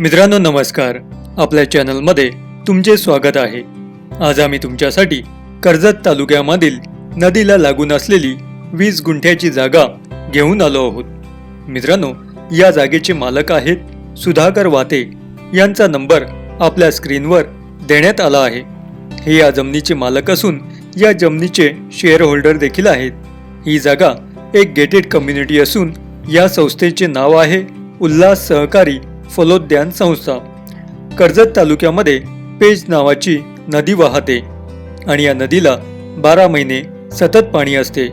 मित्रांनो नमस्कार. आपल्या चॅनलमध्ये तुमचे स्वागत आहे. आज आम्ही तुमच्यासाठी कर्जत तालुक्यामधील नदीला लागून असलेली वीस गुंठ्याची जागा घेऊन आलो आहोत. मित्रांनो या जागेचे मालक आहेत सुधाकर वाते. यांचा नंबर आपल्या स्क्रीनवर देण्यात आला आहे. हे या जमिनीचे मालक असून या जमिनीचे शेअर होल्डर देखील आहेत. ही जागा एक गेटेड कम्युनिटी असून या संस्थेचे नाव आहे उल्हास सहकारी फलोद्यान संस्था कर्जत तालुक्यामध्ये पेज नावाची नदी वाहते आणि या नदीला बारा महिने सतत पाणी असते.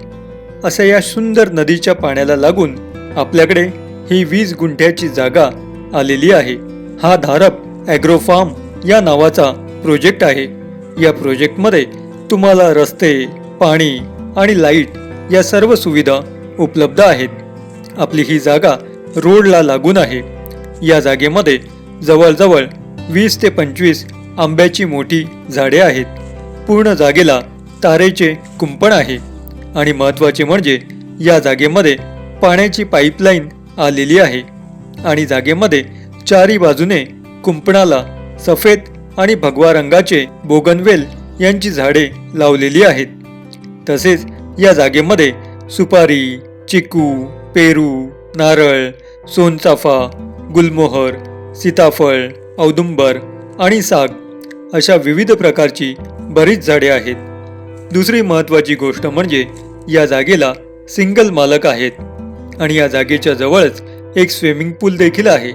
अशा या सुंदर नदीच्या पाण्याला लागून आपल्याकडे ही वीज गुंठ्याची जागा आलेली आहे. हा धारप ॲग्रो फार्म या नावाचा प्रोजेक्ट आहे. या प्रोजेक्टमध्ये तुम्हाला रस्ते पाणी आणि लाइट या सर्व सुविधा उपलब्ध आहेत. आपली ही जागा रोडला लागून आहे. या जागेमध्ये जवळजवळ वीस ते पंचवीस आंब्याची मोठी झाडे आहेत. पूर्ण जागेला तारेचे कुंपण आहे आणि महत्त्वाचे म्हणजे या जागेमध्ये पाण्याची पाईपलाईन आलेली आहे आणि जागेमध्ये चारी बाजूने कुंपणाला सफेद आणि भगवा रंगाचे बोगनवेल यांची झाडे लावलेली आहेत. तसेच या जागेमध्ये सुपारी चिकू पेरू नारळ सोनचाफा गुलमोहर सीताफळ औदुंबर आणि साग अशा विविध प्रकारची बरीच झाडे आहेत. दुसरी महत्त्वाची गोष्ट म्हणजे या जागेला सिंगल मालक आहेत आणि या जागेच्या जवळच एक स्विमिंग पूल देखील आहे.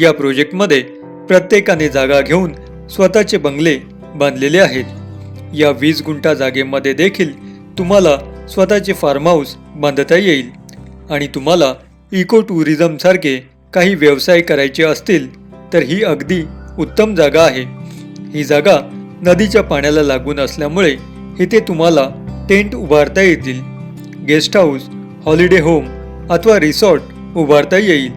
या प्रोजेक्टमध्ये प्रत्येकाने जागा घेऊन स्वतःचे बंगले बांधलेले आहेत. या वीस गुंठा जागेमध्ये देखील तुम्हाला स्वतःचे फार्म हाऊस बांधता येईल आणि तुम्हाला इको टुरिझमसारखे काही व्यवसाय करायचे असतील तर ही अगदी उत्तम जागा आहे. ही जागा नदीच्या पाण्याला लागून असल्यामुळे इथे तुम्हाला टेंट उभारता येतील गेस्ट हाऊस हॉलिडे होम अथवा रिसॉर्ट उभारता येईल.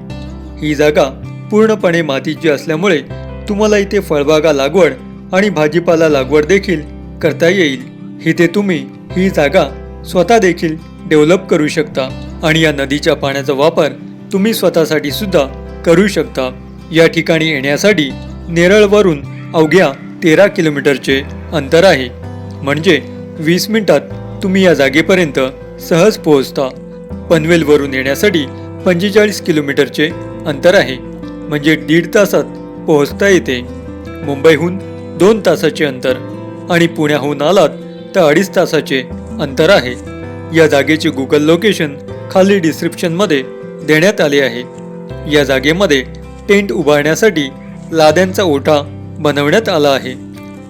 ही जागा पूर्णपणे मातीची असल्यामुळे तुम्हाला इथे फळबागा लागवड आणि भाजीपाला लागवड देखील करता येईल. इथे तुम्ही ही जागा स्वतः देखील डेव्हलप करू शकता आणि या नदीच्या पाण्याचा वापर तुम्ही स्वतःसाठी सुद्धा करू शकता. या ठिकाणी येण्यासाठी नेरळवरून अवघ्या तेरा किलोमीटरचे अंतर आहे. म्हणजे वीस मिनिटात तुम्ही या जागेपर्यंत सहज पोहोचता. पनवेलवरून येण्यासाठी पंचेचाळीस किलोमीटरचे अंतर आहे. म्हणजे दीड तासात पोहोचता येते. मुंबईहून दोन तासाचे अंतर आणि पुण्याहून आलात तर अडीच तासाचे अंतर आहे. या जागेचे गुगल लोकेशन खाली डिस्क्रिप्शनमध्ये देण्यात आले आहे. या जागेमध्ये टेंट उभारण्यासाठी लाद्यांचा ओठा बनवण्यात आला आहे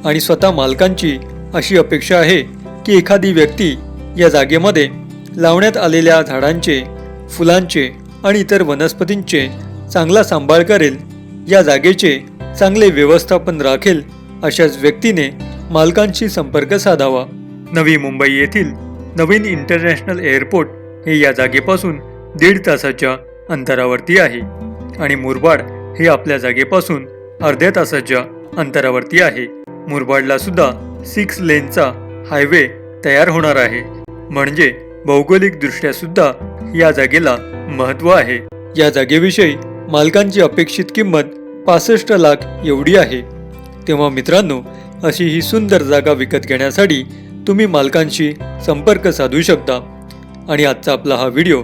आणि स्वतः मालकांची अशी अपेक्षा आहे की एखादी व्यक्ती या जागेमध्ये लावण्यात आलेल्या झाडांचे फुलांचे आणि इतर वनस्पतींचे चांगला सांभाळ करेल. या जागेचे चांगले व्यवस्थापन राखेल अशाच व्यक्तीने मालकांशी संपर्क साधावा. नवी मुंबई येथील नवीन इंटरनॅशनल एअरपोर्ट हे या जागेपासून दीड तासाच्या अंतरावरती आहे. आणि मुरबाड हे आपल्या जागेपासून अर्ध्या तासाच्या अंतरावरती आहे. मुरबाडला सुद्धा सिक्स लेनचा हायवे तयार होणार आहे. म्हणजे भौगोलिकदृष्ट्या सुद्धा या जागेला महत्त्व आहे. या जागेविषयी मालकांची अपेक्षित किंमत पासष्ट लाख एवढी आहे. तेव्हा मित्रांनो अशी ही सुंदर जागा विकत घेण्यासाठी तुम्ही मालकांशी संपर्क साधू शकता. आणि आजचा आपला हा व्हिडिओ